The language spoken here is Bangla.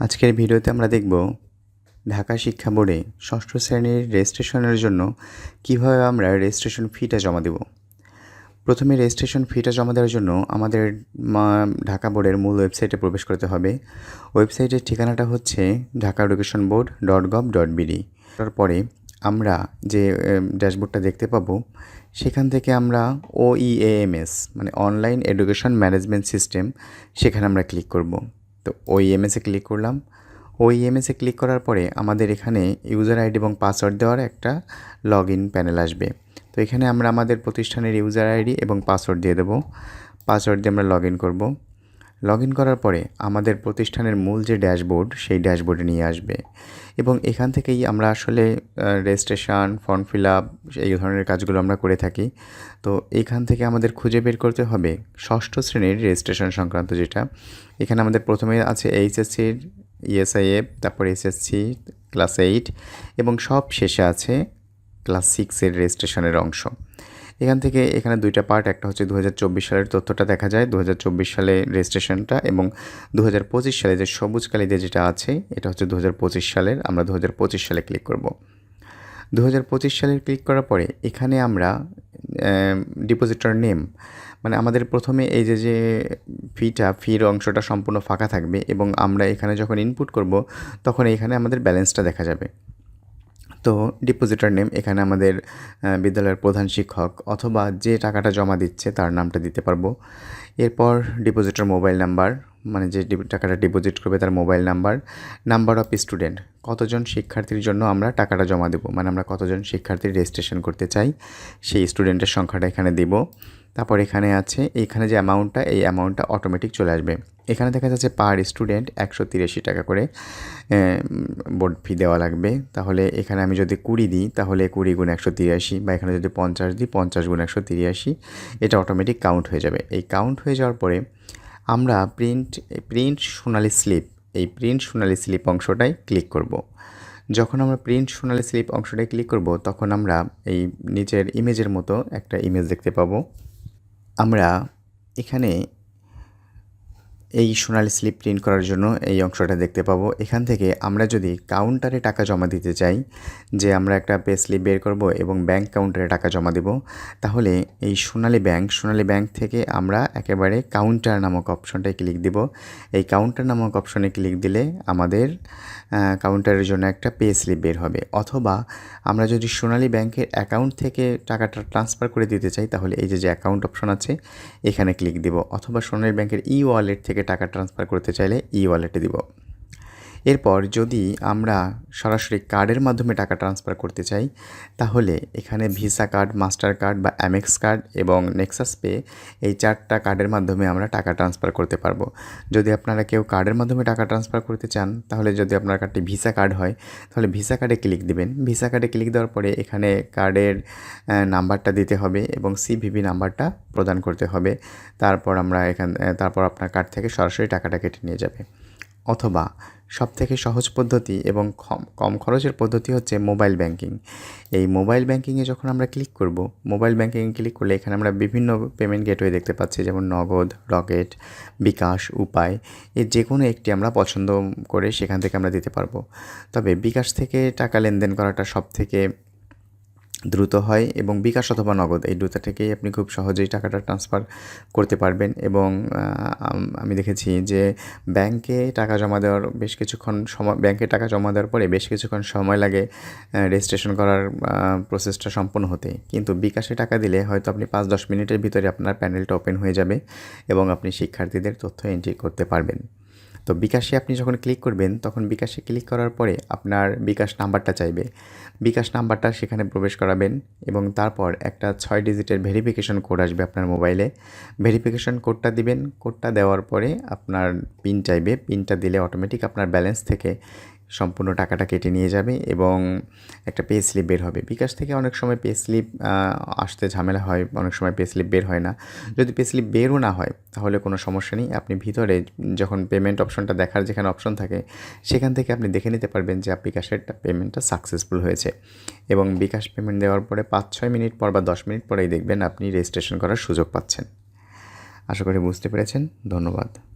আজকের ভিডিওতে আমরা দেখব ঢাকা শিক্ষা বোর্ডে ষষ্ঠ শ্রেণির রেজিস্ট্রেশনের জন্য কীভাবে আমরা রেজিস্ট্রেশন ফিটা জমা দেব। প্রথমে রেজিস্ট্রেশন ফিটা জমা দেওয়ার জন্য আমাদের ঢাকা বোর্ডের মূল ওয়েবসাইটে প্রবেশ করতে হবে। ওয়েবসাইটের ঠিকানাটা হচ্ছে Dhaka education board dot gov dot BD. তারপরে আমরা যে ড্যাশবোর্ডটা দেখতে পাবো, সেখান থেকে আমরা ওইএএমএস মানে অনলাইন এডুকেশন ম্যানেজমেন্ট সিস্টেম, সেখানে আমরা ক্লিক করব। তো ওই এমএসে ক্লিক করলাম। ওই এমএসে ক্লিক করার পরে আমাদের এখানে ইউজার আইডি এবং পাসওয়ার্ড দেওয়ার একটা লগ ইন প্যানেল আসবে। তো এখানে আমরা আমাদের প্রতিষ্ঠানের ইউজার আইডি এবং পাসওয়ার্ড দিয়ে দেবো। পাসওয়ার্ড দিয়ে আমরা লগ ইন করব। লগ ইন করার পরে আমাদের প্রতিষ্ঠানের মূল যে ড্যাশবোর্ড সেই ড্যাশবোর্ডে নিয়ে আসবে। এবং এখান থেকেই আমরা আসলে রেজিস্ট্রেশন ফর্ম ফিল আপ এই ধরনের কাজগুলো আমরা করে থাকি। তো এখান থেকে আমাদের খুঁজে বের করতে হবে ষষ্ঠ শ্রেণির রেজিস্ট্রেশন সংক্রান্ত যেটা। এখানে আমাদের প্রথমে আছে এইচএসসির ইএসআইএফ তারপর এসএসসি ক্লাস এইট এবং সব শেষে আছে ক্লাস সিক্সের রেজিস্ট্রেশনের অংশ। এখান থেকে এখানে দুইটা পার্ট একটা হচ্ছে দু হাজার চব্বিশ সালের তথ্যটা দেখা যায় দু হাজার চব্বিশ সালে রেজিস্ট্রেশনটা এবং দু হাজার পঁচিশ সালে যে সবুজ কালিতে যেটা আছে, এটা হচ্ছে দু হাজার পঁচিশ সালের, আমরা দু হাজার পঁচিশ সালে ক্লিক করব। দু হাজার পঁচিশ সালের ক্লিক করার পরে এখানে আমরা ডিপোজিটর নেম মানে আমাদের প্রথমে এই যে যে ফিটা ফির অংশটা সম্পূর্ণ ফাঁকা থাকবে এবং আমরা এখানে যখন ইনপুট করব, তখন এখানে আমাদের ব্যালেন্সটা দেখা যাবে। তো ডিপোজিটর নেম এখানে আমাদের বিদ্যালয়ের প্রধান শিক্ষক অথবা যে টাকাটা জমা দিচ্ছে তার নামটা দিতে পারব। এরপর ডিপোজিটর মোবাইল নাম্বার মানে যে টাকাটা ডিপোজিট করবে তার mobile number number of student কতজন শিক্ষার্থীর জন্য আমরা টাকাটা জমা দেবো মানে আমরা কতজন শিক্ষার্থীর রেজিস্ট্রেশন করতে চাই, সেই স্টুডেন্টের সংখ্যাটা এখানে দেব। তারপর এখানে আছে, এখানে যে অ্যামাউন্টটা এই অ্যামাউন্টটা অটোমেটিক চলে আসবে। এখানে দেখা যাচ্ছে পার স্টুডেন্ট একশো তিরাশি টাকা করে বোর্ড ফি দেওয়া লাগবে। তাহলে এখানে আমি যদি কুড়ি দিই, তাহলে কুড়ি গুণ একশো তিরাশি বা এখানে যদি পঞ্চাশ দিই, পঞ্চাশ গুণ একশো তিরাশি, এটা অটোমেটিক কাউন্ট হয়ে যাবে। এই কাউন্ট হয়ে যাওয়ার পরে আমরা প্রিন্ট প্রিন্ট সোনালি স্লিপ এই প্রিন্ট সোনালি স্লিপ অংশটাই ক্লিক করব। যখন আমরা প্রিন্ট সোনালি স্লিপ অংশটায় ক্লিক করব, তখন আমরা এই নিচের ইমেজের মতো একটা ইমেজ দেখতে পাবো। আমরা এখানে এই সোনালি স্লিপ প্রিন্ট করার জন্য এই অংশটা দেখতে পাবো। এখান থেকে আমরা যদি কাউন্টারে টাকা জমা দিতে চাই, যে আমরা একটা পে স্লিপ বের করব এবং ব্যাংক কাউন্টারে টাকা জমা দেব, তাহলে এই সোনালি ব্যাংক সোনালি ব্যাংক থেকে আমরা একেবারে কাউন্টার নামক অপশনটায় ক্লিক দিব। এই কাউন্টার নামক অপশনে ক্লিক দিলে আমাদের কাউন্টারের জন্য একটা পে স্লিপ বের হবে। অথবা আমরা যদি সোনালী ব্যাংকের অ্যাকাউন্ট থেকে টাকাটা ট্রান্সফার করে দিতে চাই, তাহলে এই যে যে অ্যাকাউন্ট অপশন আছে, এখানে ক্লিক দিব। অথবা সোনালী ব্যাংকের ই ওয়ালেট থেকে টাকা ট্রান্সফার করতে চাইলে ই ওয়ালেটে দিব। এরপর যদি আমরা সরাসরি কার্ডের মাধ্যমে টাকা ট্রান্সফার করতে চাই, তাহলে এখানে ভিসা কার্ড মাস্টার কার্ড বা অ্যামেক্স কার্ড এবং নেক্সাস পে এই চারটা কার্ডের মাধ্যমে আমরা টাকা ট্রান্সফার করতে পারব। যদি আপনারা কেউ কার্ডের মাধ্যমে টাকা ট্রান্সফার করতে চান, তাহলে যদি আপনার কার্ডটি ভিসা কার্ড হয়, তাহলে ভিসা কার্ডে ক্লিক দিবেন। ভিসা কার্ডে ক্লিক দেওয়ার পরে এখানে কার্ডের নাম্বারটা দিতে হবে এবং সিভিভি নাম্বারটা প্রদান করতে হবে। তারপর আমরা এখান তারপর আপনার কার্ড থেকে সরাসরি টাকাটা কেটে নিয়ে যাবে। অথবা সবথেকে সহজ পদ্ধতি এবং কম- খরচের পদ্ধতি হচ্ছে মোবাইল ব্যাংকিং। এই মোবাইল ব্যাংকিংয়ে যখন আমরা ক্লিক করব, মোবাইল ব্যাংকিংয়ে ক্লিক করলে এখানে আমরা বিভিন্ন পেমেন্ট গেটওয়ে দেখতে পাচ্ছি, যেমন নগদ, রকেট, বিকাশ, উপায় এর যে কোনো একটি আমরা পছন্দ করে সেখান থেকে আমরা দিতে পারব। তবে বিকাশ থেকে টাকা লেনদেন করাটা সব থেকে দ্রুত হয় এবং বিকাশ অথবা নগদ, এই দুটো থেকেই আপনি খুব সহজেই টাকাটা ট্রান্সফার করতে পারবেন এবং আমি দেখেছি যে ব্যাংকে টাকা জমা দেওয়ার বেশ কিছুক্ষণ সময়, ব্যাংকে টাকা জমা দেওয়ার পরে বেশ কিছুক্ষণ সময় লাগে রেজিস্ট্রেশন করার প্রসেসটা সম্পূর্ণ হতে। কিন্তু বিকাশে টাকা দিলে হয়তো আপনি পাঁচ দশ মিনিটের ভিতরে আপনার প্যানেলটা ওপেন হয়ে যাবে এবং আপনি শিক্ষার্থীদের তথ্য এন্ট্রি করতে পারবেন। তো বিকাশে আপনি যখন ক্লিক করবেন, তখন বিকাশে ক্লিক করার পরে আপনার বিকাশ নাম্বারটা চাইবে। বিকাশ নাম্বারটা সেখানে প্রবেশ করাবেন এবং তারপর একটা ছয় ডিজিটের ভেরিফিকেশন কোড আসবে আপনার মোবাইলে ভেরিফিকেশন কোডটা দিবেন কোডটা দেওয়ার পরে আপনার পিন চাইবে। পিনটা দিলে অটোমেটিক আপনার ব্যালেন্স থেকে সম্পূর্ণ টাকাটা কেটে নিয়ে যাবে এবং একটা পে স্লিপ বের হবে। বিকাশ থেকে অনেক সময় পে স্লিপ আসতে ঝামেলা হয়, অনেক সময় পে স্লিপ বের হয় না। যদি পে স্লিপ বেরও না হয়, তাহলে কোনো সমস্যা নেই। আপনি ভিতরে যখন পেমেন্ট অপশনটা দেখার যেখানে অপশন থাকে, সেখান থেকে আপনি দেখে নিতে পারবেন যে বিকাশের পেমেন্টটা সাকসেসফুল হয়েছে। এবং বিকাশ পেমেন্ট দেওয়ার পরে পাঁচ ছয় মিনিট পর বা দশ মিনিট পরেই দেখবেন আপনি রেজিস্ট্রেশন করার সুযোগ পাচ্ছেন। আশা করি বুঝতে পেরেছেন। ধন্যবাদ।